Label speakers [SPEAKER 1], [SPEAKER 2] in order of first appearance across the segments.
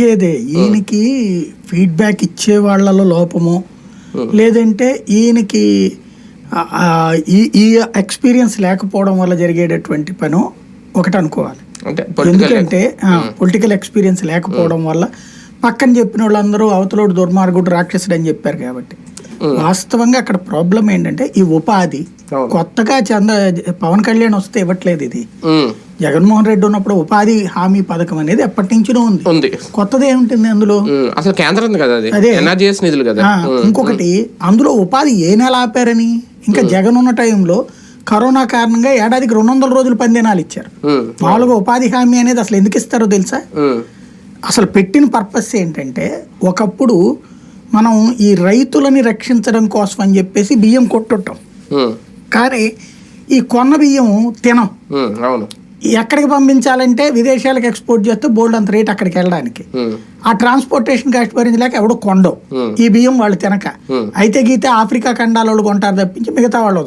[SPEAKER 1] ఏదే ఈయనకి ఫీడ్బ్యాక్ ఇచ్చే వాళ్ళలో లోపము లేదంటే ఈయనకి ఈ ఈ ఎక్స్పీరియన్స్ లేకపోవడం వల్ల జరిగేటటువంటి పను ఒకటి అనుకోవాలి. ఎందుకంటే పొలిటికల్ ఎక్స్పీరియన్స్ లేకపోవడం వల్ల పక్కన చెప్పిన వాళ్ళందరూ అవతలోడు దుర్మార్గుడు రాక్షసుడు అని చెప్పారు కాబట్టి. వాస్తవంగా అక్కడ ప్రాబ్లం ఏంటంటే ఈ ఉపాధి. కొత్తగా చంద పవన్ కళ్యాణ్ వస్తే ఇవ్వట్లేదు ఇది. జగన్మోహన్ రెడ్డి ఉన్నప్పుడు ఉపాధి హామీ పథకం అనేది ఎప్పటి నుంచినో ఉంది.
[SPEAKER 2] ఉంది.
[SPEAKER 1] కొత్తది ఏముంటుంది అందులో?
[SPEAKER 2] అసలు కేంద్రం కదా అది. ఎన్ఆర్జీఎస్ నిధులు కదా.
[SPEAKER 1] ఇంకొకటి అందులో ఉపాధి ఏ నెల ఆపారని? ఇంకా జగన్ ఉన్న టైంలో కరోనా కారణంగా ఏడాదికి రెండు వందల రోజులు పని దినాలు ఇచ్చారు మామూలుగా ఉపాధి హామీ అనేది అసలు ఎందుకు ఇస్తారో తెలుసా? అసలు పెట్టిన పర్పస్ ఏంటంటే ఒకప్పుడు మనం ఈ రైతులని రక్షించడం కోసం అని చెప్పేసి బియ్యం కొట్టుట్టాం. కానీ ఈ కొన్న బియ్యం తినం. ఎక్కడికి పంపించాలంటే విదేశాలకు ఎక్స్పోర్ట్ చేస్తే బోల్డ్ అంత రేట్ అక్కడికి వెళ్ళడానికి. ఆ ట్రాన్స్పోర్టేషన్ కాస్ట్ భరించలేక ఎవడు కొండవు. ఈ బియ్యం వాళ్ళు తినక. అయితే గీతే ఆఫ్రికా ఖండాల వాళ్ళు కొంటారు తప్పించి మిగతా వాళ్ళు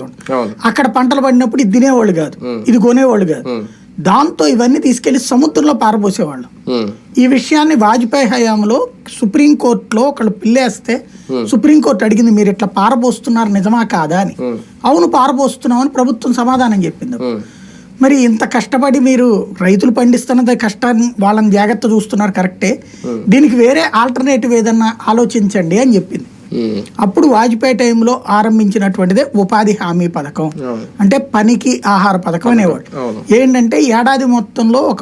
[SPEAKER 1] అక్కడ పంటలు పడినప్పుడు ఇది తినేవాళ్ళు కాదు. ఇది కొనేవాళ్ళు కాదు. దాంతో ఇవన్నీ తీసుకెళ్ళి సముద్రంలో పారబోసేవాళ్ళు. ఈ విషయాన్ని వాజ్పేయి హయాంలో సుప్రీంకోర్టులో ఒకళ్ళు పిల్లేస్తే సుప్రీంకోర్టు అడిగింది మీరు ఇట్లా పారబోస్తున్నారు నిజమా కాదా? అని. అవును పారబోస్తున్నామని ప్రభుత్వం సమాధానం చెప్పింది. మరి ఇంత కష్టపడి మీరు రైతులు పండిస్తున్నది కష్టాన్ని వాళ్ళని జాగ్రత్త చూస్తున్నారు కరెక్టే. దీనికి వేరే ఆల్టర్నేటివ్ ఏదన్నా ఆలోచించండి అని చెప్పింది. అప్పుడు వాజ్పేయి టైంలో ఆరంభించినటువంటిదే ఉపాధి హామీ పథకం. అంటే పనికి ఆహార పథకం అనేవాడు ఏంటంటే ఏడాది మొత్తంలో ఒక